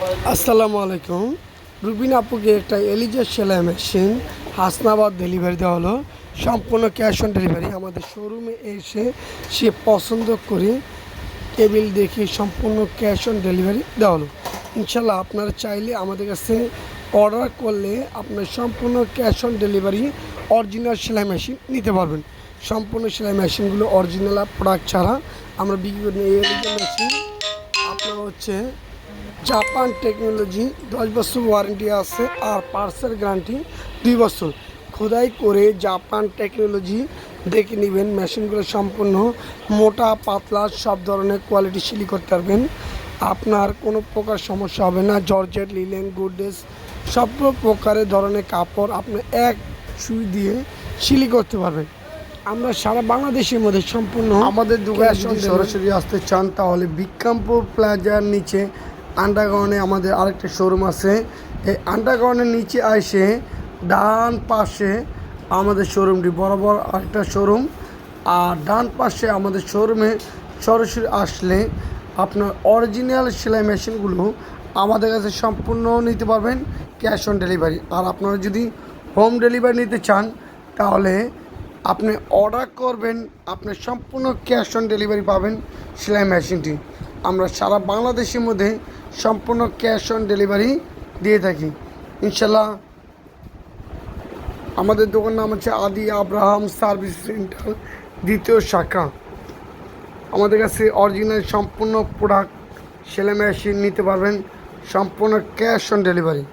আসসালামু আলাইকুম। রুবিন আপুকে একটা এলিজা সেলাই মেশিন হাসনাবাদ ডেলিভারি দেওয়া হলো। সম্পূর্ণ ক্যাশ অন ডেলিভারি। আমাদের শোরুমে এসে সে পছন্দ করে টেবিল দেখে সম্পূর্ণ ক্যাশ অন ডেলিভারি দেওয়া হলো। ইনশাল্লাহ আপনারা চাইলে আমাদের কাছে অর্ডার করলে আপনার সম্পূর্ণ ক্যাশ অন ডেলিভারি অরিজিনাল সেলাই মেশিন নিতে পারবেন। সম্পূর্ণ সেলাই মেশিনগুলো অরিজিনাল প্রোডাক্ট ছাড়া আমরা বিক্রি করি এই মেশিন আপনার হচ্ছে জাপান টেকনোলজি দশ বছর ওয়ারেন্টি আছে আর পার্সেল গ্যারান্টি দুই বছর। খোদাই করে জাপান টেকনোলজি দেখে নেবেন মেশিনগুলো সম্পূর্ণ মোটা পাতলা সব ধরনের কোয়ালিটি সিলি করতে পারবেন। আপনার কোনো প্রকার সমস্যা হবে না জর্জেট লিলেন গুডনেস সব প্রকারের ধরনের কাপড় আপনি এক সুই দিয়ে সিলি করতে পারবেন। আমরা সারা বাংলাদেশের মধ্যে সম্পূর্ণ আমাদের দোকানে সরাসরি আসতে চান তাহলে বিক্রমপুর প্লাজার নিচে আন্ডারগ্রাউন্ডে আমাদের আরেকটা শোরুম আছে। এই আন্ডারগ্রাউন্ডের নিচে আসে ডান পাশে আমাদের শোরুমটি বরাবর আরেকটা শোরুম আর ডান পাশে আমাদের শোরুমে সরাসরি আসলে আপনার অরিজিনাল সেলাই মেশিনগুলো আমাদের কাছে সম্পূর্ণ নিতে পারবেন ক্যাশ অন ডেলিভারি আর আপনারা যদি হোম ডেলিভারি নিতে চান, তাহলে আপনি অর্ডার করবেন, আপনি সম্পূর্ণ ক্যাশ অন ডেলিভারি পাবেন সেলাই মেশিনটি আমরা সারা বাংলাদেশের মধ্যে সম্পূর্ণ ক্যাশ অন ডেলিভারি দিয়ে থাকি। ইনশাল্লাহ আমাদের দোকান নাম হচ্ছে আদি আব্রাহাম সার্ভিস সেন্টার দ্বিতীয় শাখা। আমাদের কাছে অরিজিনাল সম্পূর্ণ প্রোডাক্ট, সেলাই মেশিন নিতে পারবেন, সম্পূর্ণ ক্যাশ অন ডেলিভারি।